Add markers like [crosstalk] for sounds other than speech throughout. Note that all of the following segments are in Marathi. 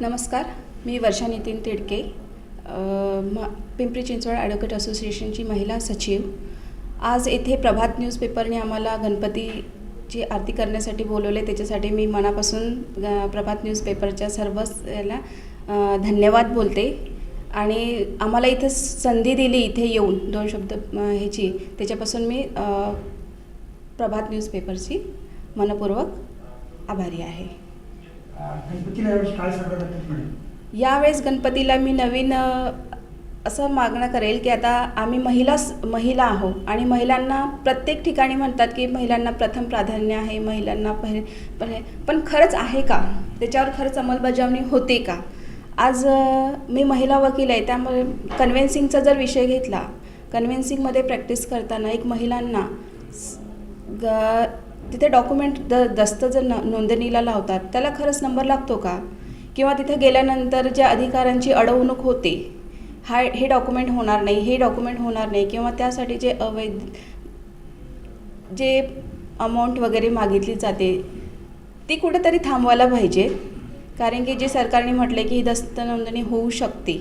नमस्कार मी वर्षा नितीन तिडके म पिंपरी चिंचवड ॲडव्होकेट असोसिएशनची महिला सचिव. आज येथे प्रभात न्यूजपेपरने आम्हाला गणपतीची आरती करण्यासाठी बोलवले त्याच्यासाठी मी मनापासून प्रभात न्यूजपेपरच्या सर्वच याला धन्यवाद बोलते. आणि आम्हाला इथं संधी दिली इथे येऊन दोन शब्द ह्याची. त्याच्यापासून मी प्रभात न्यूजपेपरची मनपूर्वक आभारी आहे. गणपतीला यावेळेस काय मॅडम यावेळेस गणपतीला मी नवीन अ, असं मागणं करेल की आता आम्ही महिला महिला आहो आणि महिलांना प्रत्येक ठिकाणी म्हणतात की महिलांना प्रथम प्राधान्य आहे महिलांना पहिले पहिले पण खरंच आहे का? त्याच्यावर खरंच अंमलबजावणी होते का? आज अ, मी महिला वकील आहे त्यामुळे कन्व्हेन्सिंगचा जर विषय घेतला कन्व्हेन्सिंगमध्ये प्रॅक्टिस करताना एक महिलांना स- ग तिथे डॉक्युमेंट द दस्त जर न नोंदणीला लावतात त्याला खरंच नंबर लागतो का? किंवा तिथे गेल्यानंतर ज्या अधिकाऱ्यांची अडवणूक होते हा हे डॉक्युमेंट होणार नाही हे डॉक्युमेंट होणार नाही किंवा त्यासाठी जे अवैध जे अमाऊंट वगैरे मागितली जाते ती कुठेतरी थांबवायला पाहिजे. कारण की जे सरकारने म्हटले की ही दस्त नोंदणी होऊ शकते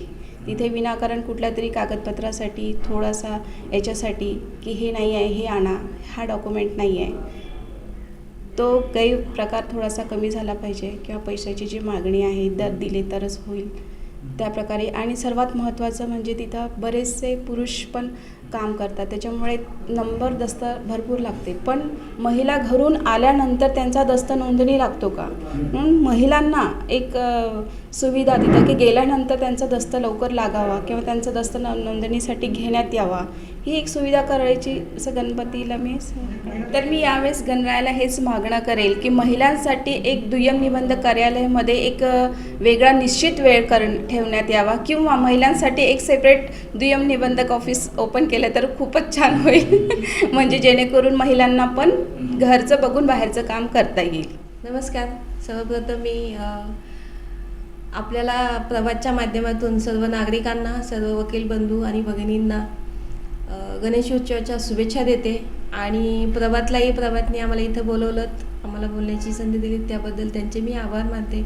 तिथे विनाकारण कुठल्या तरी कागदपत्रासाठी थोडासा याच्यासाठी की हे नाही आहे हे आणा हा डॉक्युमेंट नाही आहे. तो गैरप्रकार थोडासा कमी झाला पाहिजे किंवा पैशाची जी मागणी आहे दर दिले तरच होईल. त्या प्रकारे आणि सर्वात महत्त्वाचं म्हणजे तिथं बरेचसे पुरुष पण काम करतात. त्याच्यामुळे नंबर दस्त भरपूर लागते. पण महिला घरून आल्यानंतर त्यांचा दस्त नोंदणी लागतो का? म्हणून महिलांना एक सुविधा तिथं की गेल्यानंतर त्यांचा दस्त लवकर लागावा किंवा त्यांचा दस्त नोंदणीसाठी घेण्यात यावा ही एक सुविधा करायची असं गणपतीला मी तर मी यावेळेस गणरायाला हेच मागणं करेल की महिलांसाठी एक दुय्यम निबंध कार्यालयामध्ये एक वेगळा निश्चित वेळ कर ठेवण्यात यावा किंवा महिलांसाठी एक सेपरेट दुय्यम निबंधक ऑफिस ओपन केलं तर खूपच छान होईल. [laughs] म्हणजे जेणेकरून महिलांना पण घरचं बघून बाहेरचं काम करता येईल. नमस्कार. सर्वप्रथम मी आपल्याला प्रवासच्या माध्यमातून सर्व नागरिकांना सर्व वकील बंधू आणि भगिनींना गणेशोत्सवाच्या गणेश उत्सवाच्या शुभेच्छा देते. आणि प्रभातलाही प्रभातने आम्हाला इथं बोलवलं आम्हाला बोलण्याची संधी दिली त्याबद्दल त्यांचे मी आभार मानते.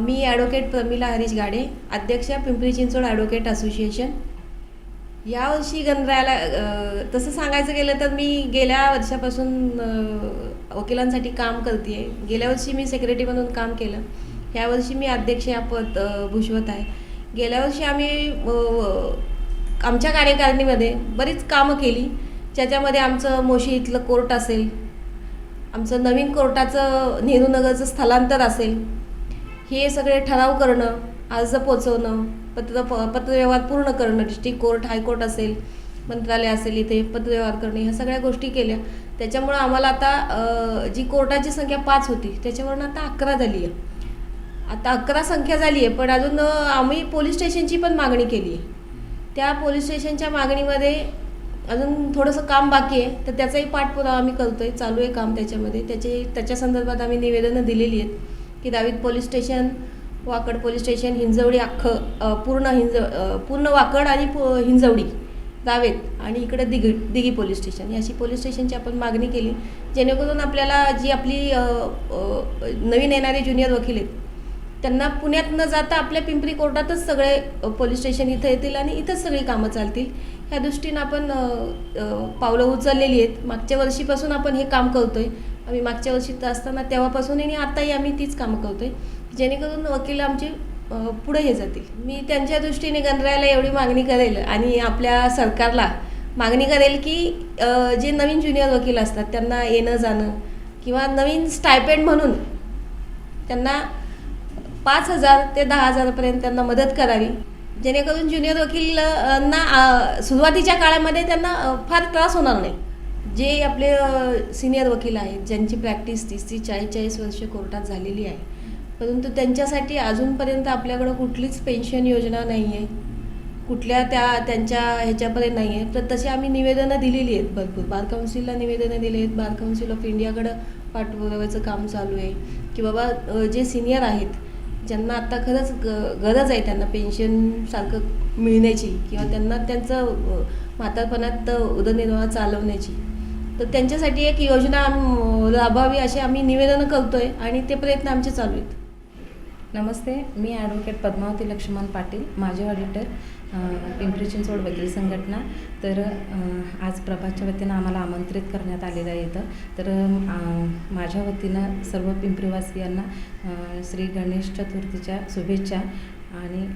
मी ॲडव्होकेट प्रमिला हरीश गाडे अध्यक्ष पिंपरी चिंचवड ॲडव्होकेट असोसिएशन यावर्षी गणरायाला तसं सांगायचं गेलं तर मी गेल्या वर्षापासून वकिलांसाठी काम करते गेल्या वर्षी मी सेक्रेटरी म्हणून काम केलं. यावर्षी मी अध्यक्ष या पद भूषवत आहे. गेल्या वर्षी आम्ही आमच्या कार्यकारिणीमध्ये बरीच कामं केली. ज्याच्यामध्ये आमचं मोशी इथलं कोर्ट असेल आमचं नवीन कोर्टाचं नेहरूनगरचं स्थलांतर असेल. हे सगळे ठराव करणं अर्ज पोचवणं पत्र प पत्रव्यवहार पूर्ण करणं डिस्ट्रिक्ट कोर्ट हायकोर्ट असेल मंत्रालय असेल इथे पत्रव्यवहार करणे ह्या सगळ्या गोष्टी केल्या. त्याच्यामुळं आम्हाला आता जी कोर्टाची संख्या पाच होती त्याच्यावरून आता अकरा झाली आहे. आता अकरा संख्या झाली आहे पण अजून आम्ही पोलीस स्टेशनची पण मागणी केली आहे. त्या पोलीस स्टेशनच्या मागणीमध्ये अजून थोडंसं काम बाकी आहे. तर त्याचाही पाठपुरावा आम्ही करतो आहे चालू आहे काम त्याच्यामध्ये. त्याचे त्याच्या संदर्भात आम्ही निवेदनं दिलेली आहेत की दावीत police station Wakad police station Hinjawadi अख्खं पूर्ण हिंज पूर्ण वाकड आणि पो हिंजवडी दावेत आणि इकडे दिघी दिघी पोलीस स्टेशन ही अशी पोलीस स्टेशनची आपण मागणी केली. जेणेकरून आपल्याला जी आपली नवीन येणारे ज्युनियर वकील आहेत त्यांना पुण्यात न जाता आपल्या पिंपरी कोर्टातच सगळे पोलीस स्टेशन इथं येतील आणि इथंच सगळी कामं चालतील. ह्या दृष्टीनं आपण पावलं उचललेली आहेत. मागच्या वर्षीपासून आपण हे काम करतो आहे आम्ही मागच्या वर्षी तर असताना तेव्हापासून आणि आताही आम्ही तीच कामं करतो आहे जेणेकरून वकील आमचे पुढे हे जातील. मी त्यांच्या दृष्टीने गणरायाला एवढी मागणी करेल आणि आपल्या सरकारला मागणी करेल की जे नवीन ज्युनियर वकील असतात त्यांना येणं जाणं किंवा नवीन स्टायपेंड म्हणून त्यांना पाच हजार ते दहा हजारापर्यंत त्यांना मदत करावी. जेणेकरून ज्युनियर वकीलांना सुरुवातीच्या काळामध्ये त्यांना फार त्रास होणार नाही. जे आपले सिनियर वकील आहेत ज्यांची प्रॅक्टिस तीस ती चाळीस चाळीस वर्ष कोर्टात झालेली आहे. परंतु त्यांच्यासाठी अजूनपर्यंत आपल्याकडं कुठलीच पेन्शन योजना नाही आहे. कुठल्या त्या त्यांच्या ह्याच्यापर्यंत नाही आहे. तर तसे आम्ही निवेदनं दिलेली आहेत भरपूर. बार काउन्सिलला निवेदनं दिली आहेत. बार काउन्सिल ऑफ इंडियाकडं पाठपुराव्याचं काम चालू आहे. की बाबा जे सिनियर आहेत ज्यांना आत्ता खरंच ग गरज आहे त्यांना पेन्शनसारखं मिळण्याची किंवा त्यांना त्यांचं म्हातारपणात उदरनिर्वाह चालवण्याची. तर त्यांच्यासाठी एक योजना आम- राबवावी अशी आम्ही निवेदनं करतोय आणि ते प्रयत्न आमचे चालू आहेत. नमस्ते मी ॲडव्होकेट पद्मावती लक्ष्मण पाटील माझे ऑडिटर पिंपरी चिंचवड वकील संघटना. तर आज प्रभातच्या वतीनं आम्हाला आमंत्रित करण्यात आलेलं आहे इथं. तर माझ्या वतीनं सर्व पिंपरीवासियांना श्री गणेश चतुर्थीच्या शुभेच्छा आणि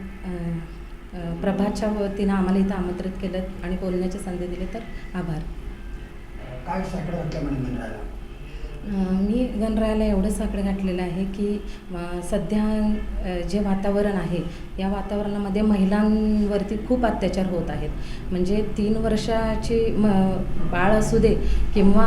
प्रभातच्या वतीनं आम्हाला इथं आमंत्रित केलं आणि बोलण्याची संधी दिली तर आभार. काय मी गणरायाला एवढं साकडं घातलेलं आहे की सध्या जे वातावरण आहे या वातावरणामध्ये महिलांवरती खूप अत्याचार होत आहेत. म्हणजे तीन वर्षाची म बाळ असू दे किंवा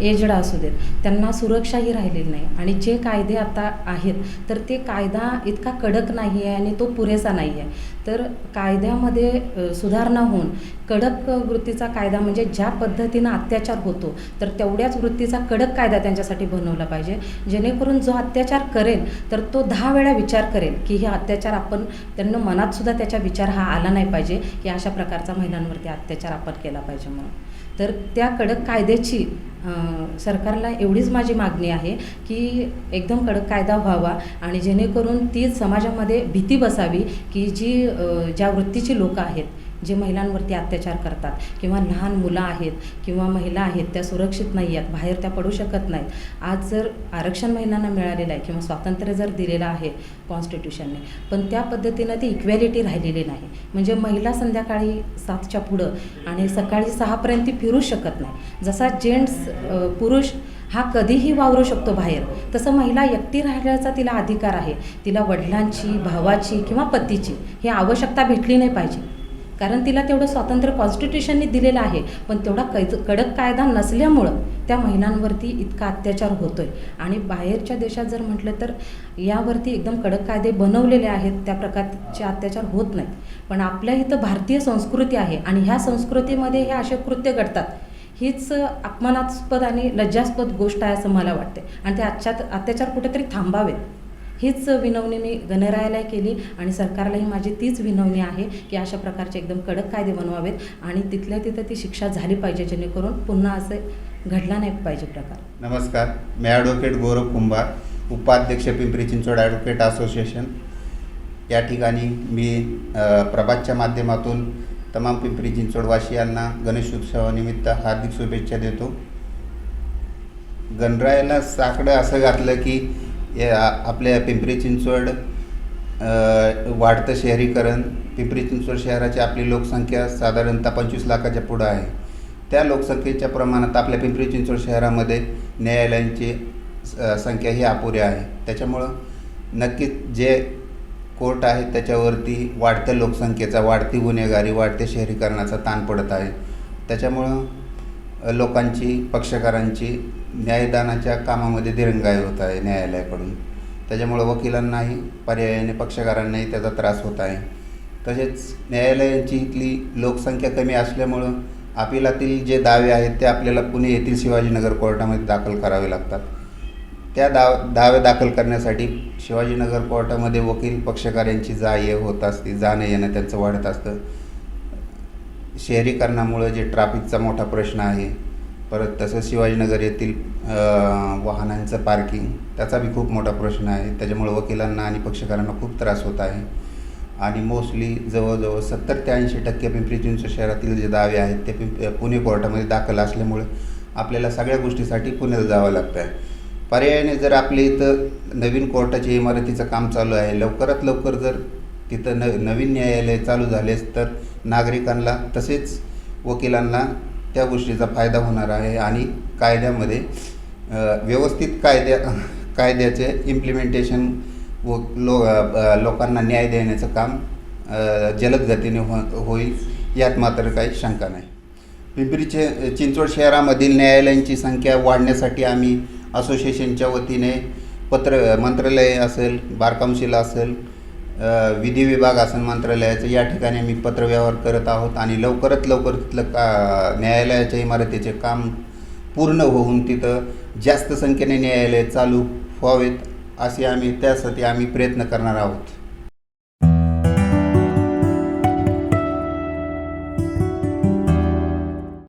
एजड असू देत त्यांना सुरक्षाही राहिलेली नाही. आणि जे कायदे आता आहेत तर ते कायदा इतका कडक नाही आहे आणि तो पुरेसा नाही आहे तर कायद्यामध्ये सुधारणा होऊन कडक वृत्तीचा कायदा म्हणजे ज्या पद्धतीनं अत्याचार होतो तर तेवढ्याच वृत्तीचा कडक कायदा त्यांच्यासाठी बनवला पाहिजे. जेणेकरून जो अत्याचार करेल तर तो दहा वेळा विचार करेल की हे अत्याचार आपण त्यांना मनात सुद्धा त्याचा विचार हा आला नाही पाहिजे की अशा प्रकारचा महिलांवरती अत्याचार आपण केला पाहिजे म्हणून. तर त्या कडक कायद्याची सरकारला एवढीच माझी मागणी आहे की एकदम कडक कायदा व्हावा आणि जेणेकरून ती समाजामध्ये भीती बसावी की जी ज्या वृत्तीची लोकं आहेत जे महिलांवरती अत्याचार करतात. किंवा लहान मुलं आहेत किंवा महिला आहेत त्या सुरक्षित नाही आहेत बाहेर त्या पडू शकत नाहीत. आज जर आरक्षण महिलांना मिळालेलं आहे किंवा स्वातंत्र्य जर दिलेलं आहे कॉन्स्टिट्यूशनने पण त्या पद्धतीनं ती इक्वॅलिटी राहिलेली नाही. म्हणजे महिला संध्याकाळी सातच्या पुढं आणि सकाळी सहापर्यंत ती फिरू शकत नाही. जसा जेंट्स पुरुष हा कधीही वावरू शकतो बाहेर तसं महिला एकटी राहण्याचा तिला अधिकार आहे. तिला वडिलांची भावाची किंवा पतीची ही आवश्यकता भेटली नाही पाहिजे. कारण तिला तेवढं स्वातंत्र्य कॉन्स्टिट्यूशनने दिलेलं आहे. पण तेवढा कैद कडक कायदा नसल्यामुळं त्या महिलांवरती इतका अत्याचार होतोय. आणि बाहेरच्या देशात जर म्हटलं तर यावरती एकदम कडक कायदे बनवलेले आहेत. त्या प्रकारचे अत्याचार होत नाहीत. पण आपल्या इथं भारतीय संस्कृती आहे आणि ह्या संस्कृतीमध्ये हे असे कृत्य घडतात. हीच अपमानास्पद आणि लज्जास्पद गोष्ट आहे असं मला वाटते आणि ते अत्याचार अत्याचार कुठेतरी थांबावेत. हीच विनवणी मी गणरायाला केली आणि सरकारलाही माझी तीच विनवणी आहे की अशा प्रकारचे एकदम कडक कायदे बनवावेत आणि तिथल्या तिथं ती शिक्षा झाली पाहिजे जेणेकरून पुन्हा असे घडला नाही पाहिजे प्रकार. नमस्कार. मी ॲडव्होकेट गौरव कुंभार उपाध्यक्ष पिंपरी चिंचवड ॲडव्होकेट असोसिएशन या ठिकाणी मी प्रभातच्या माध्यमातून तमाम पिंपरी चिंचवडवासियांना गणेश उत्सवानिमित्त हार्दिक शुभेच्छा देतो. गणरायाला साकडं असं घातलं की या आपल्या पिंपरी चिंचवड वाढतं शहरीकरण पिंपरी चिंचवड शहराची आपली लोकसंख्या साधारणतः पंचवीस लाखाच्या पुढं आहे. त्या लोकसंख्येच्या प्रमाणात आपल्या पिंपरी चिंचवड शहरामध्ये न्यायालयांची स- संख्या ही अपुरी आहे. त्याच्यामुळं नक्कीच जे कोर्ट आहे त्याच्यावरती वाढत्या लोकसंख्येचा वाढती गुन्हेगारी वाढत्या शहरीकरणाचा ताण पडत आहे. त्याच्यामुळं लोकांची पक्षकारांची न्यायदानाच्या कामामध्ये दिरंगाई होत आहे न्यायालयाकडून. त्याच्यामुळं वकिलांनाही पर्यायाने पक्षकारांनाही त्याचा त्रास होत आहे. तसेच न्यायालयांची इथली लोकसंख्या कमी असल्यामुळं अपिलातील जे दावे आहेत ते आपल्याला पुणे येथील शिवाजीनगर कोर्टामध्ये दाखल करावे लागतात. त्या दाव दावे दाखल करण्यासाठी शिवाजीनगर कोर्टामध्ये वकील पक्षकार यांची जा ये होत असते जाणं येणं त्यांचं वाढत असतं. शहरीकरणामुळं जे ट्रॅफिकचा मोठा प्रश्न आहे परत तसं शिवाजीनगर येथील वाहनांचं पार्किंग त्याचा बी खूप मोठा प्रश्न आहे. त्याच्यामुळं वकिलांना आणि पक्षकारांना खूप त्रास होत आहे. आणि मोस्टली जवळजवळ सत्तर ते ऐंशी टक्के पिंपरी चिंचवड शहरातील जे दावे आहेत ते पिंप पुणे कोर्टामध्ये दाखल असल्यामुळे आपल्याला सगळ्या गोष्टीसाठी पुण्याला जावं लागतं आहे पर्यायाने जर आपल्या इथं नवीन कोर्टाच्या इमारतीचं काम चालू आहे लवकरात लवकर जर तिथं न नवीन न्यायालय चालू झालेच तर नागरिकांना तसेच वकिलांना त्या गोष्टीचा फायदा होणार आहे आणि कायद्यामध्ये व्यवस्थित कायद्या कायद्याचे इम्प्लिमेंटेशन व लो लोकांना न्याय देण्याचं काम जलद गतीने हो होईल यात मात्र काही शंका नाही. पिंपरीचे चिंचवड शहरामधील न्यायालयांची संख्या वाढण्यासाठी आम्ही असोसिएशनच्या वतीने पत्र मंत्रालय असेल बार काउन्सिल असेल विधी विभाग आसन मंत्रालयाचं या ठिकाणी आम्ही पत्रव्यवहार करत आहोत आणि लवकरात लवकर तिथलं का न्यायालयाच्या इमारतीचे काम पूर्ण होऊन तिथं जास्त संख्येने न्यायालय चालू व्हावेत असे आम्ही त्यासाठी आम्ही प्रयत्न करणार आहोत.